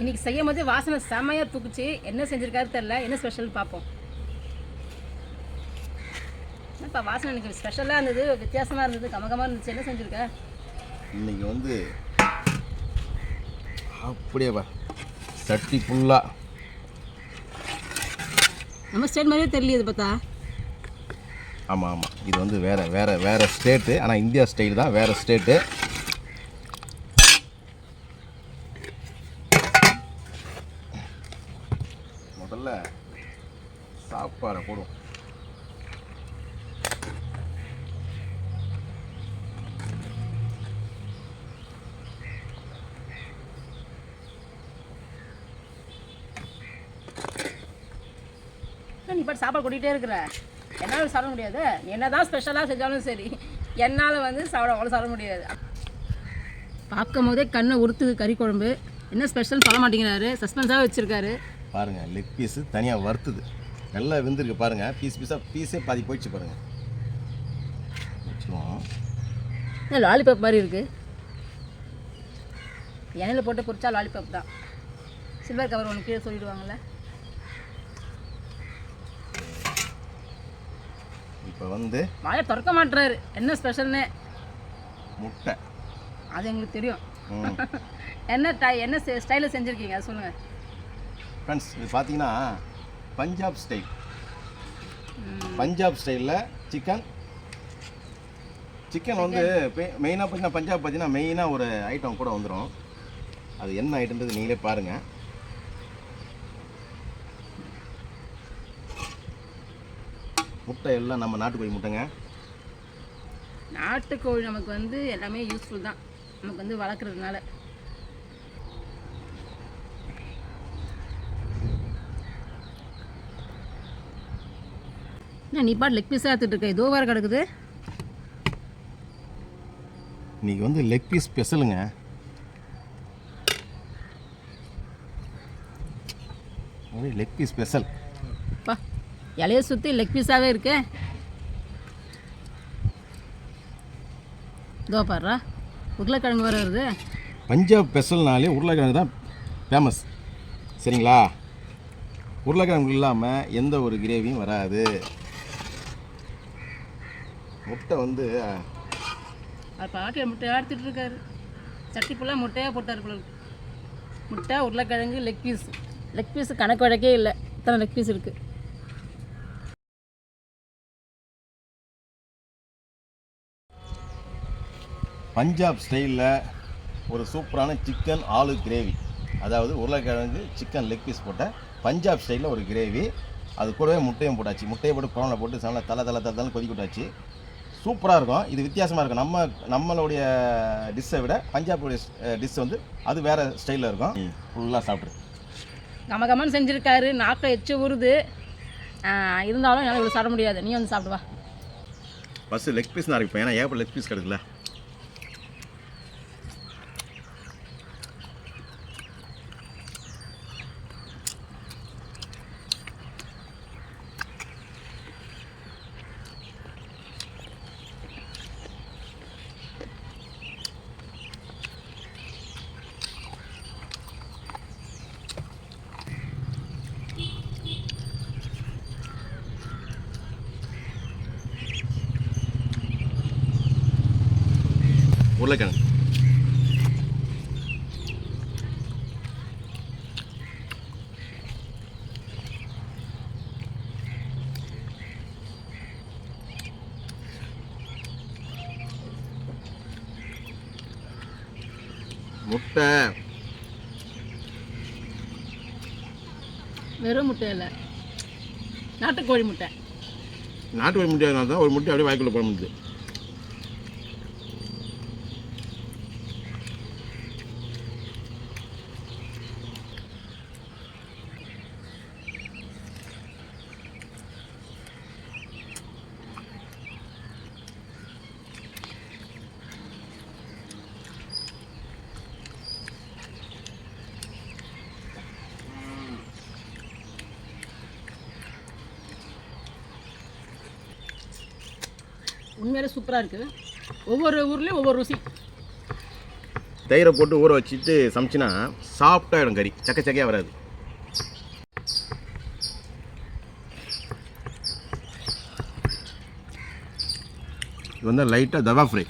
இன்னைக்கு செய்யும் போது வாசனை செமையாக தூக்குச்சு. என்ன செஞ்சிருக்காரு தெரில என்ன ஸ்பெஷல் பார்ப்போம். என்னப்பா வாசனை எனக்கு ஸ்பெஷலாக இருந்தது வித்தியாசமாக இருந்தது கமகமாக இருந்துச்சு. என்ன செஞ்சுருக்க? இன்னைக்கு வந்து அப்படியே வா. சட்டி ஃபுல்லாக நம்ம ஸ்டேட் மாதிரியே தெரியல பார்த்தா. ஆமாம் ஆமாம் இது வந்து வேறு வேறு வேறு ஸ்டேட்டு ஆனால் இந்தியா ஸ்டைல் தான் வேறு ஸ்டேட்டு முதல்ல சாப்பாடை போடுவோம். நீ பாட்டு சாப்பாடு கொட்டிகிட்டே இருக்கிற? என்னால் சாப்பிட முடியாது. நீ என்ன தான் ஸ்பெஷலாக செஞ்சாலும் சரி. என்னால் வந்து சாப்பிட அவ்வளோ சாப்பிட முடியாது. பார்க்கும் போதே கண்ணை உறுத்துது கறி குழம்பு. என்ன ஸ்பெஷல் சொல்ல மாட்டேங்கிறாரு. சஸ்பென்ஸாக வச்சுருக்காரு. பாருங்கள் லெக் பீஸு தனியாக வறுத்துது. நல்லா வெந்திருக்கு பாருங்கள் பீஸ் பீஸாக பீஸே பாதி போயிடுச்சு பாருங்கள் வச்சுருவோம். லாலிபாப் மாதிரி இருக்குது எண்ணெயில் போட்டு பொரிச்சா லாலிபாப் தான். சில்வர் கவர் ஒன்று கீழே சொல்லிடுவாங்கள்ல இப்போ வந்து வாயை திறக்க மாட்டுறாரு என்ன ஸ்பெஷல்னு முட்டை. அது எங்களுக்கு தெரியும். என்ன டை என்ன ஸ்டைலில் செஞ்சுருக்கீங்க? சொல்லுங்கள் ஃப்ரெண்ட்ஸ் இது பார்த்தீங்கன்னா பஞ்சாப் ஸ்டைல் பஞ்சாப் ஸ்டைலில் சிக்கன் சிக்கன் வந்து மெயினாக பார்த்தீங்கன்னா பஞ்சாப் பார்த்தீங்கன்னா மெயினாக ஒரு ஐட்டம் கூட வந்துடும் அது என்ன ஐட்டம்ன்றது நீங்களே பாருங்கள் முட்டை எல்லாம் நம்ம நாட்டுக்கோழி முட்டைங்க. நாட்டுக்கோழி நமக்கு வந்து எல்லாமே யூஸ்ஃபுல் தான். நமக்கு வந்து வளர்க்குறதுனால. என்ன நீ பாட்டு லெக் பீஸாக எடுத்துட்டு இருக்க. இதோ வேறு கிடக்குது. இன்னைக்கு வந்து லெக் பீஸ் ஸ்பெஷலுங்க லெக் பீஸ் ஸ்பெஷல் பா இலைய சுற்றி லெக் பீஸாகவே இருக்கு. இதோ பாடுறா உருளைக்கிழங்கு வேறு வருது. பஞ்சாப் ஸ்பெஷல்னாலே உருளைக்கிழங்கு தான் ஃபேமஸ் சரிங்களா? உருளைக்கிழங்கு இல்லாமல் எந்த ஒரு கிரேவியும் வராது. முட்டை வந்து அது பாட்டில் முட்டையாக எடுத்துட்டு இருக்காரு. சட்டி ஃபுல்லாக முட்டையாக போட்டார் இருக்கு. முட்டை உருளைக்கிழங்கு லெக் பீஸ் லெக் பீஸ் கணக்கு வழக்கே இல்லை. இத்தனை லெக் பீஸ் இருக்குது பஞ்சாப் ஸ்டைலில் ஒரு சூப்பரான சிக்கன் ஆலு கிரேவி அதாவது உருளைக்கிழங்கு சிக்கன் லெக் பீஸ் போட்ட பஞ்சாப் ஸ்டைலில் ஒரு கிரேவி அது கூடவே முட்டையும் போட்டாச்சு. முட்டையை போட்டு குழம்புல போட்டு நல்லா தலை தலை தலை தலை கொதிக்க விட்டாச்சு. சூப்பராக இருக்கும். இது வித்தியாசமாக இருக்கும். நம்ம நம்மளுடைய டிஷ்ஷை விட பஞ்சாபுடைய டிஷ் வந்து அது வேறு ஸ்டைலில் இருக்கும். ஃபுல்லாக சாப்பிட்ரு கம கமன்னு செஞ்சுருக்காரு. நாக்கில் எச்சு ஊறுது. ஆ, இருந்தாலும் என்னால் இவ்வளோ சாப்பிட முடியாது. நீ வந்து சாப்பிடுவா ஃபஸ்ட்டு லெக் பீஸ் தான் இருக்கும் ஏன்னா ஏப்ப லெக் பீஸ் கிடைக்குல்ல உருளைக்கிழங்கு. முட்டை. வெறும் முட்டை இல்லை. நாட்டுக்கோழி முட்டை. நாட்டு கோழி முட்டையாக தான் ஒரு முட்டை அப்படியே வாய்க்குள்ள போட முடியுது. உண்மையிலே சூப்பராக இருக்குது ஒவ்வொரு ஊர்லேயும் ஒவ்வொரு ருசி. தயிரை போட்டு ஊற வச்சுட்டு சமைச்சினா சாஃப்டாகிடும் கறி. சக்க சக்கையாக வராது. இது வந்து லைட்டாக தவா ஃப்ரை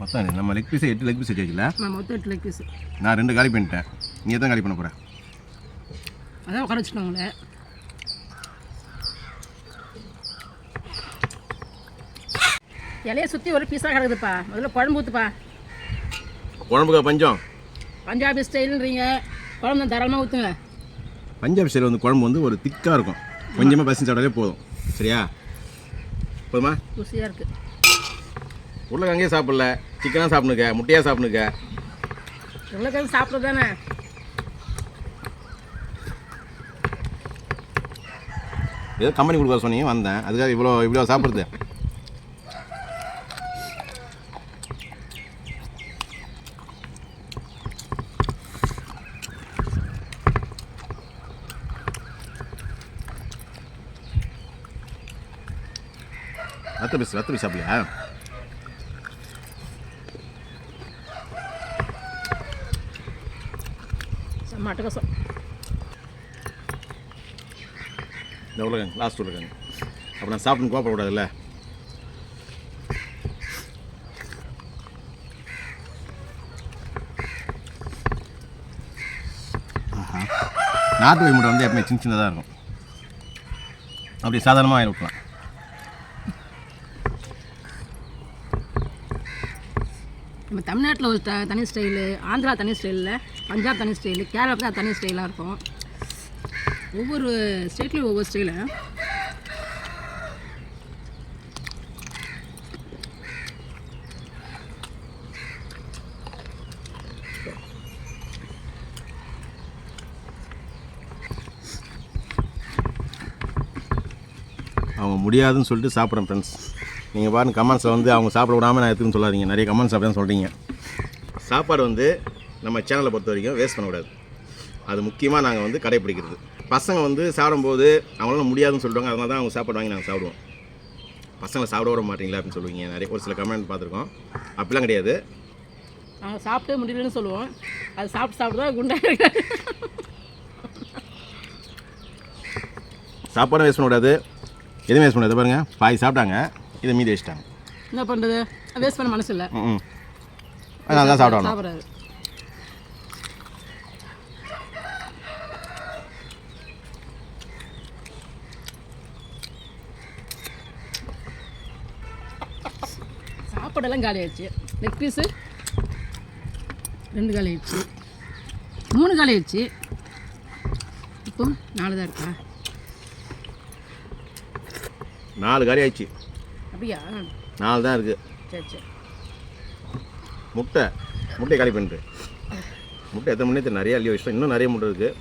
பத்தாது நம்ம லெக் பீஸை எட்டு லெக் பீஸ் நான் மொத்தம் எட்டு லெக் பீஸ் நான் ரெண்டு காலி பண்ணிட்டேன். நீ எத்தனை காலி பண்ண போகிற அதான் உட்கார வச்சுக்கோங்களே இலையை சுற்றி ஒரு பீஸாக கிடக்குதுப்பா. முதல்ல குழம்பு ஊற்றுப்பா குழம்புக்கா பஞ்சம்? பஞ்சாபி ஸ்டைலுன்றீங்க. குழம்பு தான் தாராளமாக ஊற்றுங்க பஞ்சாப் ஸ்டைல் வந்து குழம்பு வந்து ஒரு திக்காக இருக்கும். கொஞ்சமாக பசி சாப்பிட்டாலே போதும். சரியா? போதுமா? ருசியாக இருக்குது உருளைக்கிழங்கே சாப்பிடல. சிக்கனாக சாப்பிடுங்க முட்டையாக சாப்பிடுங்க உருளைக்கிழங்கு சாப்பிட்றது தானே ஏதோ கம்பெனி கொடுக்க சொன்னீங்க வந்தேன். அதுக்காக இவ்வளோ இவ்வளோ சாப்பிட்றது. ரத்த பீஸ் ரத்த பீஸ் சாப்பிடலையா செம்ம அட்டகாசம். இந்த உருளைக்கிழங்கு லாஸ்ட் உருளைக்கிழங்கு அப்போ நான் சாப்பிட்டு கோப்படக்கூடாதுல்ல ஆஹா. நாட்டு முட்டை வந்து எப்பவுமே சின்ன சின்னதாக இருக்கும். அப்படி சாதாரணமாக விட்டுலாம் நம்ம தமிழ்நாட்டில் ஒரு த தனி ஸ்டைலு ஆந்திரா தனி ஸ்டைலில் பஞ்சாப் தனி ஸ்டைலு கேரளா தான் தனி ஸ்டைலாக இருக்கும். ஒவ்வொரு ஸ்டேட்லேயும் ஒவ்வொரு ஸ்டைலு. அவங்க முடியாதுன்னு சொல்லிட்டு சாப்பிட்றேன் ஃப்ரெண்ட்ஸ் நீங்கள் பாருங்க கமெண்ட்ஸில் வந்து அவங்க சாப்பிட விடாமல் நான் எதுக்குன்னு சொல்லாதீங்க. நிறைய கமெண்ட்ஸ் அப்படி தான் சொல்கிறீங்க சாப்பாடு வந்து நம்ம சேனலை பொறுத்த வரைக்கும் வேஸ்ட் பண்ணக்கூடாது. அது முக்கியமாக நாங்கள் வந்து கடைப்பிடிக்கிறது. பசங்க வந்து சாப்பிடும்போது அவங்களால முடியாதுன்னு சொல்லுவாங்க அதனால தான் அவங்க சாப்பாடு வாங்கி நாங்கள் சாப்பிடுவோம். பசங்களை சாப்பிட விட மாட்டீங்களா அப்படின்னு சொல்லுவீங்க. நிறைய ஒரு சில கமெண்ட் பார்த்துருக்கோம். அப்படிலாம் கிடையாது. நாங்கள் சாப்பிட்டே முடியலன்னு சொல்லுவோம். அது சாப்பிட்டு சாப்பிட்டு குண்டாக சாப்பாடும் வேஸ்ட் பண்ணக்கூடாது. எதுவும் வேஸ்ட் பண்ணக்கூடாது பாருங்க? பாய் சாப்பிட்டாங்க. இதை மீதி வச்சிட்டாங்க. என்ன பண்ணுறது? வேஸ்ட் பண்ண மனசு இல்லை. ம் அதனால தான் சாப்பிடணும் சாப்பாடெல்லாம் காலி ஆயிடுச்சு. லெக் பீஸு ரெண்டு காலி ஆயிடுச்சு. மூணு காலி ஆயிடுச்சு. இப்போ நாலு தான் இருக்கா? நாலு காரி ஆயிடுச்சு. அப்படியா? நாலு தான் இருக்குது சரி சரி. முட்டை முட்டை காலி பண்ணிட்டு முட்டை எத்தனை மணி நிறைய அள்ளி வச்சிட்டோம் இன்னும் நிறைய முட்டை இருக்குது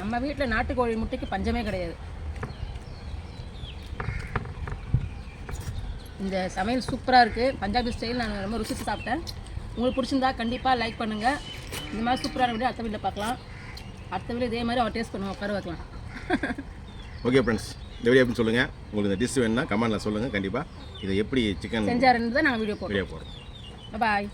நம்ம வீட்டில் நாட்டுக்கோழி முட்டைக்கு பஞ்சமே கிடையாது. இந்த சமையல் சூப்பராக இருக்குது பஞ்சாபி ஸ்டைல் நான் ரொம்ப ருசிச்சு சாப்பிட்டேன். உங்களுக்கு பிடிச்சிருந்தா கண்டிப்பாக லைக் பண்ணுங்கள் இந்த மாதிரி சூப்பரான வீடியோ அடுத்த வீட்டில் பார்க்கலாம். அடுத்த வீடியோ இதே மாதிரி அவர் டேஸ்ட் பண்ணுவோம். உட்கார வைக்கலாம். ஓகே ஃப்ரெண்ட்ஸ் இந்த வீடியோ எப்படி சொல்லுங்கள் உங்களுக்கு இந்த டிஷ் வேணும்னா கமெண்ட்டில் சொல்லுங்கள் கண்டிப்பாக இதை எப்படி சிக்கன் செஞ்சாருன்னு தான் நாங்கள் வீடியோ போடுறோம். வீடியோ போடுறோம். பாய்